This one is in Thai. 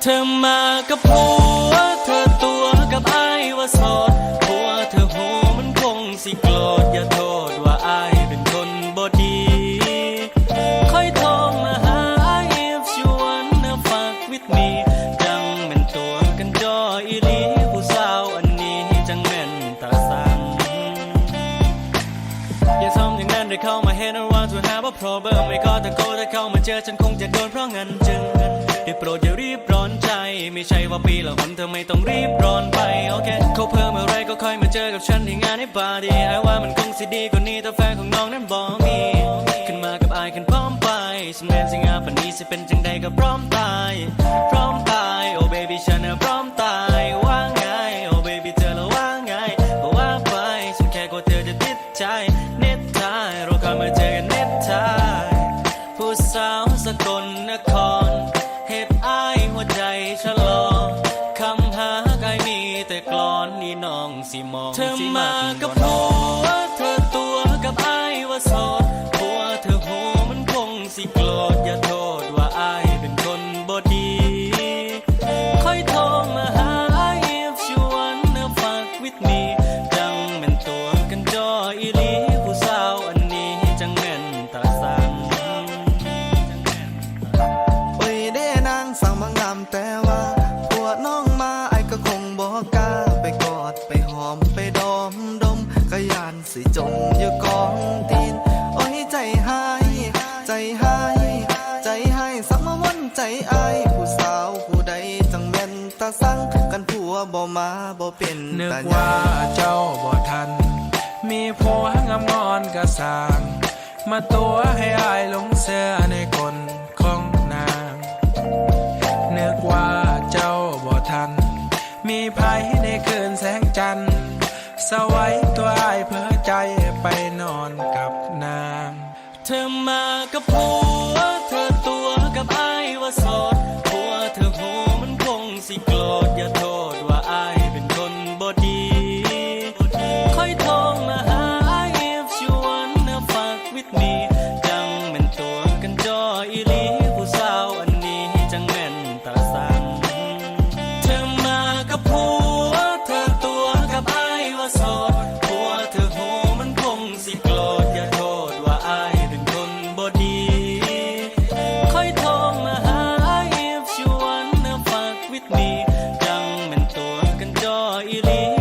เธอมากับผัว เธอตัวกับไอ้ว่าสอดผัวเธอโหมันคงสิกล ได้เข้ามาเห็นว่าจะหาว่า problem ไม่ก็ตะโกนถ้าเข้ามาเจอฉันคงจะโดนเพราะงั้นจึงได้โปรดอย่ารีบร้อนใจ ไม่ใช่ว่าปีละหนเธอไม่ต้องรีบร้อนไปโอเคเขาเพิ่มอะไรก็ค่อยมาเจอกับฉันที่งานให้บาดีไอ้ว่ามันคงสิดีกว่านี้แต่แฟนของน้องนั้นบอกมีขึ้นมากับไอ้กันพร้อมไปสำเร็จสิงงาปันนี้สิเป็นจังใดก็พร้อมตาย เน็ตไทยเราคอยมาเจอกันเน็ตไทยผู้สาวสกลนครเหตุอายหัวใจชะลอคำหาใครมีแต่กลอนนี่น้องสิมองเธอมากับผัวเธอตัวกับไอ้ายว่าโสดผัวเธอโหมันคงสิกล อมดมก็ยานสิจมอยู่กองตีน โอ้ยใจหาย ใจหาย ใจหายสักมาวันใจอายผู้สาวผู้ใดจังแม่นตาสั่งกันผัวบ่มาบ่เป็นนึกตาว่าเจ้าบ่ทัน มีผัวงามงอนกระสาง มาตัวให้อายหลงเสื้อในคน ตัวไอ้เพ้อใจไปนอนกับนาง เธอมากับผัว เธอตัวกับไอ้ว่าสดผัวเธอโหมันคงสิโกรธอย่าโทษว่าไอ้เป็นคนบ่ดีค่อยโทรมาหาไอ้ if you wanna fuck with me 回忆里。